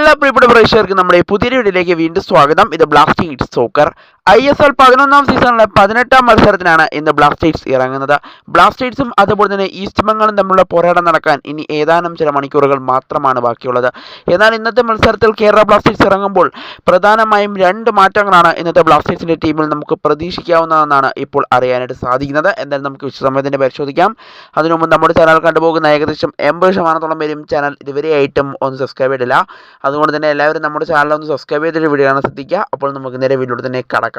എല്ലാ പ്രിയപ്പെട്ട പ്രേക്ഷകർക്കും നമ്മുടെ പുതിയ വീഡിയോയിലേക്ക് വീണ്ടും സ്വാഗതം. ഇത് blasting it soccer I S L പതിനൊന്നാം സീസണിലെ പതിനെട്ടാം മത്സരത്തിനാണ് ഇന്ന് ബ്ലാസ്റ്റേഴ്സ് ഇറങ്ങുന്നത്. ബ്ലാസ്റ്റേഴ്സും അതുപോലെ തന്നെ ഈസ്റ്റ് ബംഗാളും തമ്മിലുള്ള പോരാട്ടം നടക്കാൻ ഇനി ഏതാനും ചില മണിക്കൂറുകൾ മാത്രമാണ് ബാക്കിയുള്ളത്. എന്നാൽ ഇന്നത്തെ മത്സരത്തിൽ കേരള ബ്ലാസ്റ്റേഴ്സ് ഇറങ്ങുമ്പോൾ പ്രധാനമായും രണ്ട് മാറ്റങ്ങളാണ് ഇന്നത്തെ ബ്ലാസ്റ്റേഴ്സിന്റെ ടീമിൽ നമുക്ക് പ്രതീക്ഷിക്കാവുന്നതെന്നാണ് ഇപ്പോൾ അറിയാനായിട്ട് സാധിക്കുന്നത്. എന്തായാലും നമുക്ക് വിശദമായി പരിശോധിക്കാം. അതിനു മുമ്പ് നമ്മുടെ ചാനൽ കണ്ടുപോകുന്ന ഏകദേശം എൺപത് ശതമാനത്തോളം പേരും ചാനൽ ഇതുവരെയായിട്ടും ഒന്ന് സബ്സ്ക്രൈബ് ചെയ്തില്ല അതുകൊണ്ട് തന്നെ എല്ലാവരും നമ്മുടെ ചാനൽ ഒന്ന് സബ്സ്ക്രൈബ് ചെയ്തിട്ട് വീഡിയോ ശ്രദ്ധിക്കുക. അപ്പോൾ നമുക്ക് നേരെ വീഡിയോ തന്നെ കടക്കാം.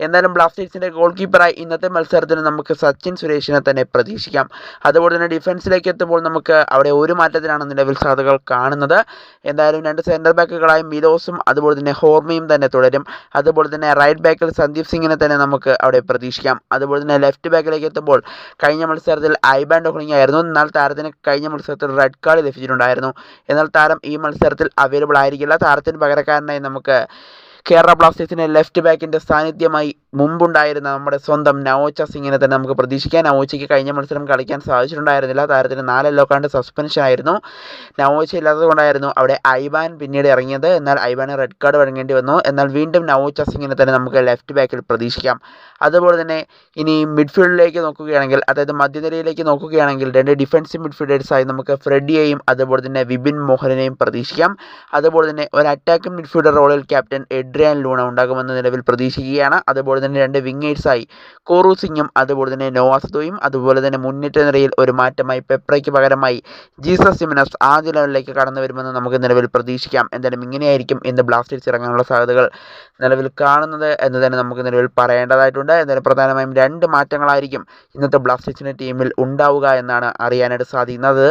എന്തായാലും ബ്ലാസ്റ്റേഴ്സിന്റെ ഗോൾ കീപ്പറായി ഇന്നത്തെ മത്സരത്തിന് നമുക്ക് സച്ചിൻ സുരേഷിനെ തന്നെ പ്രതീക്ഷിക്കാം. അതുപോലെ തന്നെ ഡിഫൻസിലേക്ക് എത്തുമ്പോൾ നമുക്ക് അവിടെ ഒരു മാറ്റത്തിനാണ് നിലവിൽ സാധ്യതകൾ കാണുന്നത്. എന്തായാലും രണ്ട് സെന്റർ ബാക്കുകളായ മിലോസും അതുപോലെ തന്നെ ഹോർമയും തന്നെ തുടരും. അതുപോലെ തന്നെ റൈറ്റ് ബാക്കിൽ സന്ദീപ് സിംഗിനെ തന്നെ നമുക്ക് അവിടെ പ്രതീക്ഷിക്കാം. അതുപോലെ തന്നെ ലെഫ്റ്റ് ബാക്കിലേക്ക് എത്തുമ്പോൾ കഴിഞ്ഞ മത്സരത്തിൽ ഐബാൻ ഡോഹ്ലിംഗ് ആയിരുന്നു എന്നാൽ താരത്തിന് കഴിഞ്ഞ മത്സരത്തിൽ റെഡ് കാർഡ് ലഭിച്ചിട്ടുണ്ടായിരുന്നു. എന്നാൽ താരം ഈ മത്സരത്തിൽ അവൈലബിൾ ആയിരിക്കില്ല. താരത്തിന് പകരക്കാരനായി നമുക്ക് കേരള ബ്ലാസ്റ്റേഴ്സിന് ലെഫ്റ്റ് ബാക്കിന്റെ സാന്നിധ്യമായി മുമ്പുണ്ടായിരുന്ന നമ്മുടെ സ്വന്തം നവോച്ച സിംഗിനെ തന്നെ നമുക്ക് പ്രതീക്ഷിക്കാം. നവോച്ചയ്ക്ക് കഴിഞ്ഞ മത്സരം കളിക്കാൻ സാധിച്ചിട്ടുണ്ടായിരുന്നില്ല. താരത്തിന് നാലല്ലോ കണ്ട് സസ്പെൻഷൻ ആയിരുന്നു. നവോച്ച ഇല്ലാത്തത് കൊണ്ടായിരുന്നു അവിടെ ഐബാൻ പിന്നീട് ഇറങ്ങിയത്. എന്നാൽ ഐബാന് റെഡ് കാർഡ് വഴങ്ങേണ്ടി വന്നു. എന്നാൽ വീണ്ടും നവോച്ച സിംഗിനെ തന്നെ നമുക്ക് ലെഫ്റ്റ് ബാക്കിൽ പ്രതീക്ഷിക്കാം. അതുപോലെ തന്നെ ഇനി മിഡ്ഫീൽഡിലേക്ക് നോക്കുകയാണെങ്കിൽ അതായത് മധ്യനിരയിലേക്ക് നോക്കുകയാണെങ്കിൽ രണ്ട് ഡിഫൻസീവ് മിഡ്ഫീൽഡേഴ്സായി നമുക്ക് ഫ്രെഡിയെയും അതുപോലെ തന്നെ വിപിൻ മോഹനെയും പ്രതീക്ഷിക്കാം. അതുപോലെ തന്നെ ഒരു അറ്റാക്കിംഗ് മിഡ്ഫീൽഡർ റോളിൽ ക്യാപ്റ്റൻ എഡ്രിയാൻ ലൂണ ഉണ്ടാകുമെന്ന് നിലവിൽ പ്രതീക്ഷിക്കുകയാണ്. അതുപോലെ തന്നെ രണ്ട് വിങ്ങേഴ്സായി. കോറു സിംഗും അതുപോലെ തന്നെ നോവാസദോയും അതുപോലെ തന്നെ മുന്നേറ്റ നിരയിൽ ഒരു മാറ്റമായി പെപ്രയ്ക്ക് പകരമായി ജീസസ് സിമിനസ് ആദ്യ ലെവലിലേക്ക് കടന്നു വരുമെന്ന് നമുക്ക് നിലവിൽ പ്രതീക്ഷിക്കാം. എന്തായാലും ഇങ്ങനെയായിരിക്കും ഇന്ന് ബ്ലാസ്റ്റേഴ്സ് ഇറങ്ങാനുള്ള സാധ്യതകൾ നിലവിൽ കാണുന്നത് എന്ന് തന്നെ നമുക്ക് നിലവിൽ പറയേണ്ടതായിട്ടുണ്ട്. എന്തായാലും പ്രധാനമായും രണ്ട് മാറ്റങ്ങളായിരിക്കും ഇന്നത്തെ ബ്ലാസ്റ്റേഴ്സിന്റെ ടീമിൽ ഉണ്ടാവുക എന്നാണ് അറിയാനായിട്ട് സാധിക്കുന്നത്.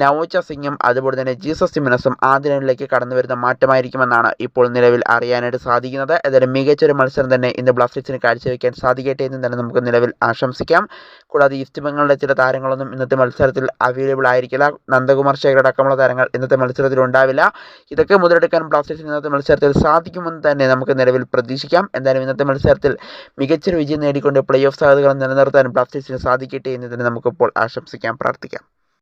നവോച്ച സിംഗും അതുപോലെ തന്നെ ജീസസ് സിമിനസും ആദ്യ ലെവലിലേക്ക് കടന്നു വരുന്ന മാറ്റമായിരിക്കുമെന്നാണ് ഇപ്പോൾ നിലവിൽ അറിയാനായിട്ട് സാധിക്കുന്നത്. ഏതായാലും മികച്ചൊരു മത്സരം തന്നെ ഇന്ന് ബ്ലാസ്റ്റേഴ്സിന് കാഴ്ചവെക്കാൻ സാധിക്കട്ടെ എന്ന് തന്നെ നമുക്ക് നിലവിൽ ആശംസിക്കാം. കൂടാതെ ഈസ്റ്റ് ബംഗാളിലെ ചില താരങ്ങളൊന്നും ഇന്നത്തെ മത്സരത്തിൽ അവൈലബിൾ ആയിരിക്കില്ല. നന്ദകുമാർ ശേഖർ അടക്കമുള്ള താരങ്ങൾ ഇന്നത്തെ മത്സരത്തിൽ ഉണ്ടാവില്ല. ഇതൊക്കെ മുതലെടുക്കാൻ ബ്ലാസ്റ്റേഴ്സിന് ഇന്നത്തെ മത്സരത്തിൽ സാധിക്കുമെന്ന് തന്നെ നമുക്ക് നിലവിൽ പ്രതീക്ഷിക്കാം. എന്തായാലും ഇന്നത്തെ മത്സരത്തിൽ മികച്ചൊരു വിജയം നേടിക്കൊണ്ട് പ്ലേ ഓഫ് സാധ്യതകൾ നിലനിർത്താൻ ബ്ലാസ്റ്റേഴ്സിന് സാധിക്കട്ടെ എന്ന് തന്നെ നമുക്കിപ്പോൾ ആശംസിക്കാം പ്രാർത്ഥിക്കാം.